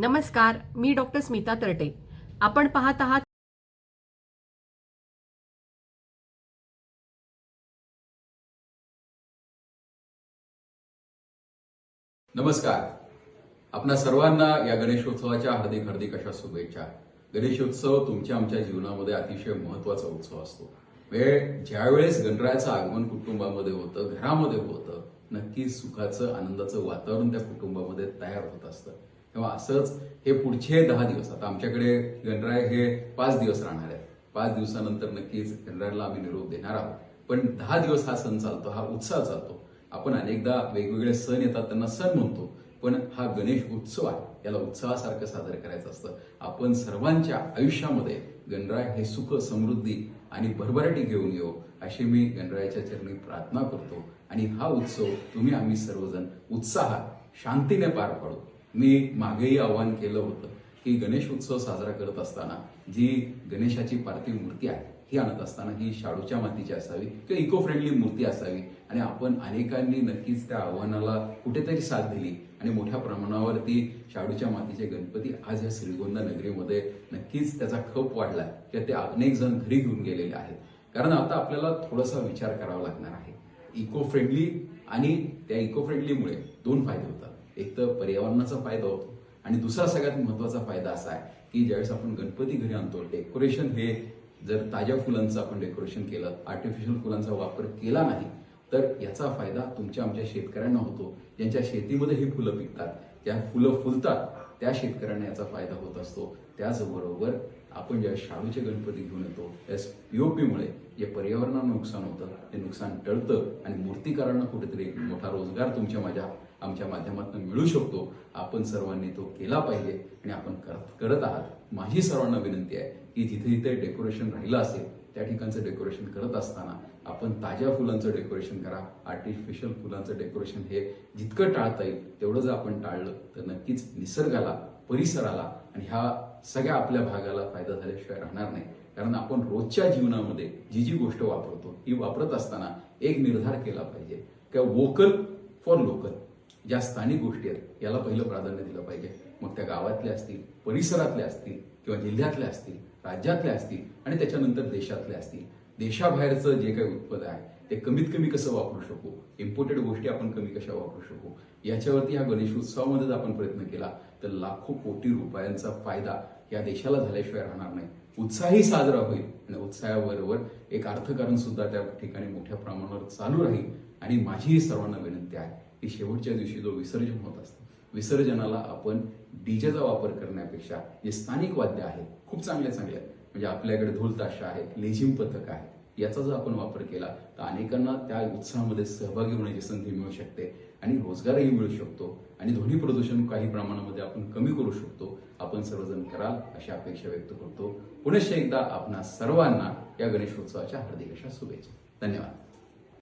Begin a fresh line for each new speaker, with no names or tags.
नमस्कार मी डॉक्टर स्मिता तरटे. आपण पाहत आहात
नमस्कार. आपणा सर्वांना या गणेशोत्सवाच्या हार्दिक हार्दिक अशा शुभेच्छा. गणेशोत्सव तुमच्या आमच्या जीवनामध्ये अतिशय महत्त्वाचा उत्सव असतो. वेळ ज्यावेळेस गणरायाचं आगमन कुटुंबामध्ये होतं घरामध्ये होतं नक्कीच सुखाचं आनंदाचं वातावरण त्या कुटुंबामध्ये तयार होत असतं. तेव्हा असंच हे पुढचे दहा दिवस आता आमच्याकडे गणराय हे पाच दिवस राहणार आहे. पाच दिवसानंतर नक्कीच गणरायाला आम्ही निरोप देणार आहोत. पण दहा दिवस हा सण चालतो हा उत्साह चालतो. आपण अनेकदा वेगवेगळे सण येतात त्यांना सण म्हणतो. पण हा गणेश उत्सव आहे याला उत्सवासारखं साजरं करायचं असतं. आपण सर्वांच्या आयुष्यामध्ये गणराय हे सुख समृद्धी आणि भरभराटी घेऊन येऊ अशी मी गणरायाच्या चरणी प्रार्थना करतो. आणि हा उत्सव तुम्ही आम्ही सर्वजण उत्साहात शांतीने पार पाडू. मी मागेही आवाहन केलं होतं की गणेश उत्सव साजरा करत असताना जी गणेशाची पार्थिव मूर्ती आहे ही आणत असताना ही शाडूच्या मातीची असावी किंवा इको फ्रेंडली मूर्ती असावी. आणि आपण अनेकांनी नक्कीच त्या आव्हानाला कुठेतरी साथ दिली. आणि मोठ्या प्रमाणावरती शाडूच्या मातीचे गणपती आज या श्रीगोंदा नगरीमध्ये नक्कीच त्याचा खप वाढला किंवा ते अनेक जण घरी घेऊन गेलेले आहेत. कारण आता आपल्याला थोडासा विचार करावा लागणार आहे. इको फ्रेंडली आणि त्या इको फ्रेंडलीमुळे दोन फायदे होतात. एक तर पर्यावरणाचा फायदा होतो. आणि दुसरा सगळ्यात महत्त्वाचा फायदा असा आहे की ज्यावेळेस आपण गणपती घरी आणतो डेकोरेशन हे जर ताज्या फुलांचं आपण डेकोरेशन केलं आर्टिफिशियल फुलांचा वापर केला नाही तर याचा फायदा तुमच्या आमच्या शेतकऱ्यांना होतो. ज्यांच्या शेतीमध्ये ही फुलं पिकतात ज्या फुलं फुलतात त्या शेतकऱ्यांना याचा फायदा होत असतो. त्याचबरोबर आपण ज्या शाडूचे गणपती घेऊन येतो त्यास पीओपीमुळे जे पर्यावरणाला नुकसान होतं ते नुकसान टळतं आणि मूर्तिकारांना कुठेतरी एक मोठा रोजगार तुमच्या माझ्या आमच्या माध्यमातून मिळू शकतो. आपण सर्वांनी तो केला पाहिजे आणि आपण करत करत आहात. माझी सर्वांना विनंती आहे की जिथे जिथे डेकोरेशन राहिलं असेल त्या ठिकाणचं डेकोरेशन करत असताना आपण ताज्या फुलांचं डेकोरेशन करा. आर्टिफिशियल फुलांचं डेकोरेशन हे जितकं टाळता येईल तेवढं जर आपण टाळलं तर नक्कीच निसर्गाला परिसराला आणि ह्या सगळ्या आपल्या भागाला फायदा झाल्याशिवाय राहणार नाही. कारण आपण रोजच्या जीवनामध्ये जी जी गोष्ट वापरतो ही वापरत असताना एक निर्धार केला पाहिजे. किंवा वोकल फॉर लोकल ज्या स्थानिक गोष्टी आहेत याला पहिलं प्राधान्य दिलं पाहिजे. मग त्या गावातल्या असतील परिसरातल्या असतील किंवा जिल्ह्यातल्या असतील राज्यातल्या असतील आणि त्याच्यानंतर देशातल्या असतील. देशाबाहेरचं जे काही उत्पन्न आहे ते कमीत कमी कसं वापरू शकू? इम्पोर्टेड गोष्टी आपण कमी कशा वापरू शकू? याच्यावरती या गणेशोत्सवामध्ये जर आपण प्रयत्न केला तर लाखो कोटी रुपयांचा फायदा या देशाला झाल्याशिवाय राहणार नाही. उत्साही साजरा होईल आणि उत्साहाबरोबर एक अर्थकारण सुद्धा त्या ठिकाणी मोठ्या प्रमाणावर चालू राहील. आणि माझीही सर्वांना विनंती आहे की शेवटच्या दिवशी जो विसर्जन होत असतं विसर्जनाला आपण डीजेचा वापर करण्यापेक्षा जे स्थानिक वाद्य आहेत खूप चांगले चांगले आहेत म्हणजे आपल्याकडे ढोलताशा आहे आहेत लेझिम पथक आहे याचा जर आपण वापर केला तर अनेकांना त्या उत्साहामध्ये सहभागी होण्याची संधी मिळू शकते आणि रोजगारही मिळू शकतो. आणि ध्वनी प्रदूषण काही प्रमाणामध्ये आपण कमी करू शकतो. आपण सर्वजण कराल अशी अपेक्षा व्यक्त करतो. पुनश्च एकदा आपणा सर्वांना या गणेशोत्सवाच्या हार्दिक अशा शुभेच्छा. धन्यवाद.